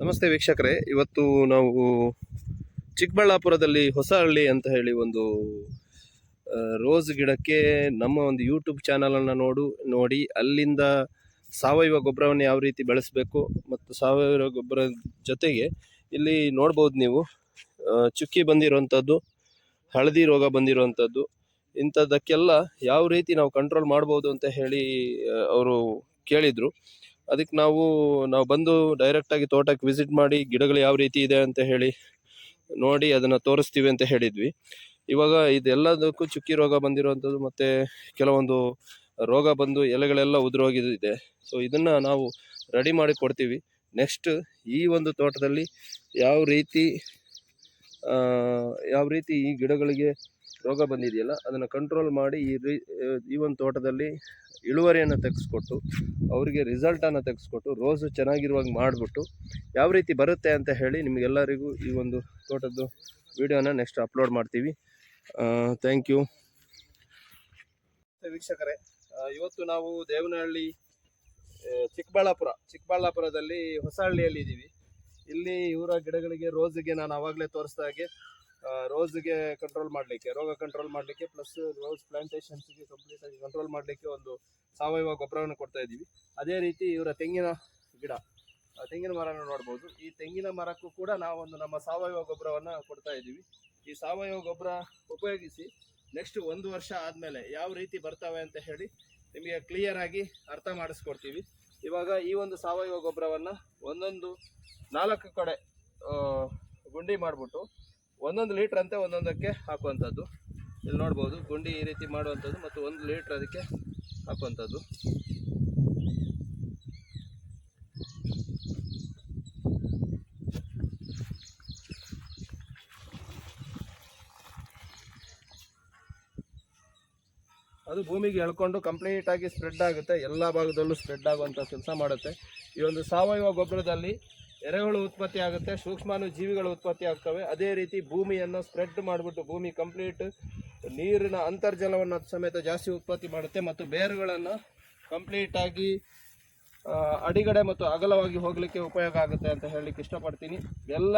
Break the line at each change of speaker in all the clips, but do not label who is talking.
ನಮಸ್ತೆ ವೀಕ್ಷಕರೇ. ಇವತ್ತು ನಾವು ಚಿಕ್ಕಬಳ್ಳಾಪುರದಲ್ಲಿ ಹೊಸಹಳ್ಳಿ ಅಂತ ಹೇಳಿ ಒಂದು ರೋಸ್ ಗಿಡಕ್ಕೆ ನಮ್ಮ ಒಂದು ಯೂಟ್ಯೂಬ್ ಚಾನಲನ್ನು ನೋಡು, ನೋಡಿ, ಅಲ್ಲಿಂದ ಸಾವಯವ ಗೊಬ್ಬರವನ್ನು ಯಾವ ರೀತಿ ಬೆಳೆಸಬೇಕು ಮತ್ತು ಸಾವಯವ ಗೊಬ್ಬರ ಜೊತೆಗೆ ಇಲ್ಲಿ ನೋಡ್ಬೋದು ನೀವು ಚುಕ್ಕಿ ಬಂದಿರುವಂಥದ್ದು ಹಳದಿ ರೋಗ ಬಂದಿರುವಂಥದ್ದು ಇಂಥದ್ದಕ್ಕೆಲ್ಲ ಯಾವ ರೀತಿ ನಾವು ಕಂಟ್ರೋಲ್ ಮಾಡ್ಬೋದು ಅಂತ ಹೇಳಿ ಅವರು ಕೇಳಿದರು. ಅದಕ್ಕೆ ನಾವು ನಾವು ಬಂದು ಡೈರೆಕ್ಟಾಗಿ ತೋಟಕ್ಕೆ ವಿಸಿಟ್ ಮಾಡಿ ಗಿಡಗಳು ಯಾವ ರೀತಿ ಇದೆ ಅಂತ ಹೇಳಿ ನೋಡಿ ಅದನ್ನು ತೋರಿಸ್ತೀವಿ ಅಂತ ಹೇಳಿದ್ವಿ. ಇವಾಗ ಇದೆಲ್ಲದಕ್ಕೂ ಚುಕ್ಕಿ ರೋಗ ಬಂದಿರುವಂಥದ್ದು ಮತ್ತು ಕೆಲವೊಂದು ರೋಗ ಬಂದು ಎಲೆಗಳೆಲ್ಲ ಉದುರೋಗಿದೆ ಸೊ ಇದನ್ನು ನಾವು ರೆಡಿ ಮಾಡಿ ಕೊಡ್ತೀವಿ. ನೆಕ್ಸ್ಟ್ ಈ ಒಂದು ತೋಟದಲ್ಲಿ ಯಾವ ರೀತಿ ಯಾವ ರೀತಿ ಈ ಗಿಡಗಳಿಗೆ ರೋಗ ಬಂದಿದೆಯಲ್ಲ, ಅದನ್ನು ಕಂಟ್ರೋಲ್ ಮಾಡಿ ಈ ರೀ, ಈ ಒಂದು ತೋಟದಲ್ಲಿ ಇಳುವರಿಯನ್ನು ತೆಗೆಸ್ಕೊಟ್ಟು, ಅವರಿಗೆ ರಿಸಲ್ಟನ್ನು ತೆಗೆಸ್ಕೊಟ್ಟು ರೋಸು ಚೆನ್ನಾಗಿರುವಾಗ ಮಾಡಿಬಿಟ್ಟು ಯಾವ ರೀತಿ ಬರುತ್ತೆ ಅಂತ ಹೇಳಿ ನಿಮಗೆಲ್ಲರಿಗೂ ಈ ಒಂದು ತೋಟದ್ದು ವಿಡಿಯೋನ ನೆಕ್ಸ್ಟ್ ಅಪ್ಲೋಡ್ ಮಾಡ್ತೀವಿ. ಥ್ಯಾಂಕ್ ಯು ವೀಕ್ಷಕರೇ ಇವತ್ತು ನಾವು ದೇವನಹಳ್ಳಿ ಚಿಕ್ಕಬಳ್ಳಾಪುರ, ಚಿಕ್ಕಬಳ್ಳಾಪುರದಲ್ಲಿ ಹೊಸಹಳ್ಳಿಯಲ್ಲಿ ಇದ್ದೀವಿ ಇಲ್ಲಿ ಇವರ ಗಿಡಗಳಿಗೆ ರೋಸಿಗೆ ನಾನು ಆವಾಗಲೇ ತೋರಿಸ್ದ ಹಾಗೆ ರೋಸಿಗೆ ಕಂಟ್ರೋಲ್ ಮಾಡಲಿಕ್ಕೆ, ರೋಗ ಕಂಟ್ರೋಲ್ ಮಾಡಲಿಕ್ಕೆ ಪ್ಲಸ್ ರೋಸ್ ಪ್ಲಾಂಟೇಶನ್ಸ್ಗೆ ಕಂಪ್ಲೀಟಾಗಿ ಕಂಟ್ರೋಲ್ ಮಾಡಲಿಕ್ಕೆ ಒಂದು ಸಾವಯವ ಗೊಬ್ಬರವನ್ನು ಕೊಡ್ತಾ ಇದ್ದೀವಿ. ಅದೇ ರೀತಿ ಇವರ ತೆಂಗಿನ ಗಿಡ ತೆಂಗಿನ ಮರನ ನೋಡ್ಬೋದು. ಈ ತೆಂಗಿನ ಮರಕ್ಕೂ ಕೂಡ ನಾವೊಂದು ನಮ್ಮ ಸಾವಯವ ಗೊಬ್ಬರವನ್ನು ಕೊಡ್ತಾ ಇದ್ದೀವಿ. ಈ ಸಾವಯವ ಗೊಬ್ಬರ ಉಪಯೋಗಿಸಿ ನೆಕ್ಸ್ಟ್ ಒಂದು ವರ್ಷ ಆದಮೇಲೆ ಯಾವ ರೀತಿ ಬರ್ತವೆ ಅಂತ ಹೇಳಿ ನಿಮಗೆ ಕ್ಲಿಯರ್ ಆಗಿ ಅರ್ಥ ಮಾಡಿಸ್ಕೊಡ್ತೀವಿ. ಇವಾಗ ಈ ಒಂದು ಸಾವಯವ ಗೊಬ್ಬರವನ್ನು ಒಂದೊಂದು ನಾಲ್ಕು ಕಡೆ ಗುಂಡಿ ಮಾಡಿಬಿಟ್ಟು ಒಂದೊಂದು ಲೀಟ್ರ್ ಅಂತೆ ಒಂದೊಂದಕ್ಕೆ ಹಾಕುವಂಥದ್ದು. ಇಲ್ಲಿ ನೋಡ್ಬೋದು ಗುಂಡಿ ಈ ರೀತಿ ಮಾಡುವಂಥದ್ದು ಮತ್ತು ಒಂದು ಲೀಟ್ರ್ ಅದಕ್ಕೆ ಹಾಕುವಂಥದ್ದು. ಅದು ಭೂಮಿಗೆ ಎಳ್ಕೊಂಡು ಕಂಪ್ಲೀಟ್ ಆಗಿ ಸ್ಪ್ರೆಡ್ ಆಗುತ್ತೆ. ಎಲ್ಲ ಭಾಗದಲ್ಲೂ ಸ್ಪ್ರೆಡ್ ಆಗುವಂಥ ಕೆಲಸ ಮಾಡುತ್ತೆ. ಈ ಒಂದು ಸಾವಯವ ಗೊಬ್ಬರದಲ್ಲಿ ಎರೆಹುಳು ಉತ್ಪತ್ತಿ ಆಗುತ್ತೆ ಸೂಕ್ಷ್ಮಾನು ಜೀವಿಗಳು ಉತ್ಪತ್ತಿ ಆಗ್ತವೆ. ಅದೇ ರೀತಿ ಭೂಮಿಯನ್ನು ಸ್ಪ್ರೆಡ್ ಮಾಡಿಬಿಟ್ಟು ಭೂಮಿ ಕಂಪ್ಲೀಟ್ ನೀರಿನ ಅಂತರ್ಜಲವನ್ನು ಸಮೇತ ಜಾಸ್ತಿ ಉತ್ಪತ್ತಿ ಮಾಡುತ್ತೆ ಮತ್ತು ಬೇರುಗಳನ್ನು ಕಂಪ್ಲೀಟ್ ಆಗಿ ಆ, ಅಡಿಗಡೆ ಮತ್ತು ಅಗಲವಾಗಿ ಹೋಗಲಿಕ್ಕೆ ಉಪಯೋಗ ಆಗುತ್ತೆ ಅಂತ ಹೇಳಲಿಕ್ಕೆ ಇಷ್ಟಪಡ್ತೀನಿ. ಎಲ್ಲ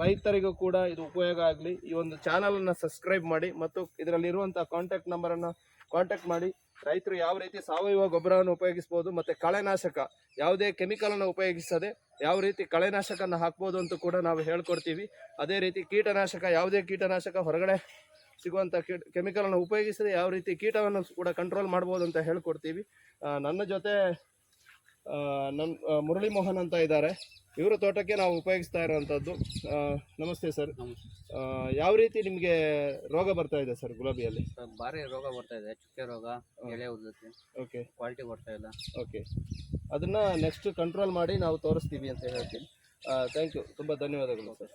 ರೈತರಿಗೂ ಕೂಡ ಇದು ಉಪಯೋಗ ಆಗಲಿ. ಈ ಒಂದು ಚಾನಲನ್ನು ಸಬ್ಸ್ಕ್ರೈಬ್ ಮಾಡಿ ಮತ್ತು ಇದರಲ್ಲಿರುವಂಥ ಕಾಂಟ್ಯಾಕ್ಟ್ ನಂಬರನ್ನು ಕಾಂಟ್ಯಾಕ್ಟ್ ಮಾಡಿ. ರೈತರು ಯಾವ ರೀತಿ ಸಾವಯವ ಗೊಬ್ಬರವನ್ನು ಉಪಯೋಗಿಸ್ಬೋದು ಮತ್ತು ಕಳೆನಾಶಕ ಯಾವುದೇ ಕೆಮಿಕಲನ್ನು ಉಪಯೋಗಿಸದೆ ಯಾವ ರೀತಿ ಕಳೆನಾಶಕನ ಹಾಕ್ಬೋದು ಅಂತ ಕೂಡ ನಾವು ಹೇಳ್ಕೊಡ್ತೀವಿ. ಅದೇ ರೀತಿ ಕೀಟನಾಶಕ, ಯಾವುದೇ ಕೀಟನಾಶಕ ಹೊರಗಡೆ ಸಿಗುವಂಥ ಕೀಟ ಕೆಮಿಕಲನ್ನು ಉಪಯೋಗಿಸದೆ ಯಾವ ರೀತಿ ಕೀಟವನ್ನು ಕೂಡ ಕಂಟ್ರೋಲ್ ಮಾಡ್ಬೋದು ಅಂತ ಹೇಳ್ಕೊಡ್ತೀವಿ. ನನ್ನ ಜೊತೆ ನನ್ನ ಮುರಳಿ ಮೋಹನ್ ಅಂತ ಇದ್ದಾರೆ. ಇವರ ತೋಟಕ್ಕೆ ನಾವು ಉಪಯೋಗಿಸ್ತಾ ಇರುವಂಥದ್ದು ನಮಸ್ತೆ ಸರ್. ಯಾವ ರೀತಿ ನಿಮಗೆ ರೋಗ ಬರ್ತಾ ಇದೆ ಸರ್ ಗುಲಾಬಿಯಲ್ಲಿ?
ಭಾರಿ ರೋಗ ಬರ್ತಾ ಇದೆ ಚುಕ್ಕೆ ರೋಗ ಎಲೆ ಉದುರುತ್ತೆ.
ಓಕೆ.
ಕ್ವಾಲಿಟಿ ಬರ್ತಾ ಇಲ್ಲ.
ಓಕೆ. ಅದನ್ನು ನೆಕ್ಸ್ಟ್ ಕಂಟ್ರೋಲ್ ಮಾಡಿ ನಾವು ತೋರಿಸ್ತೀವಿ ಅಂತ ಹೇಳ್ತೀನಿ. ಥ್ಯಾಂಕ್ ಯು ತುಂಬ ಧನ್ಯವಾದಗಳು ಸರ್.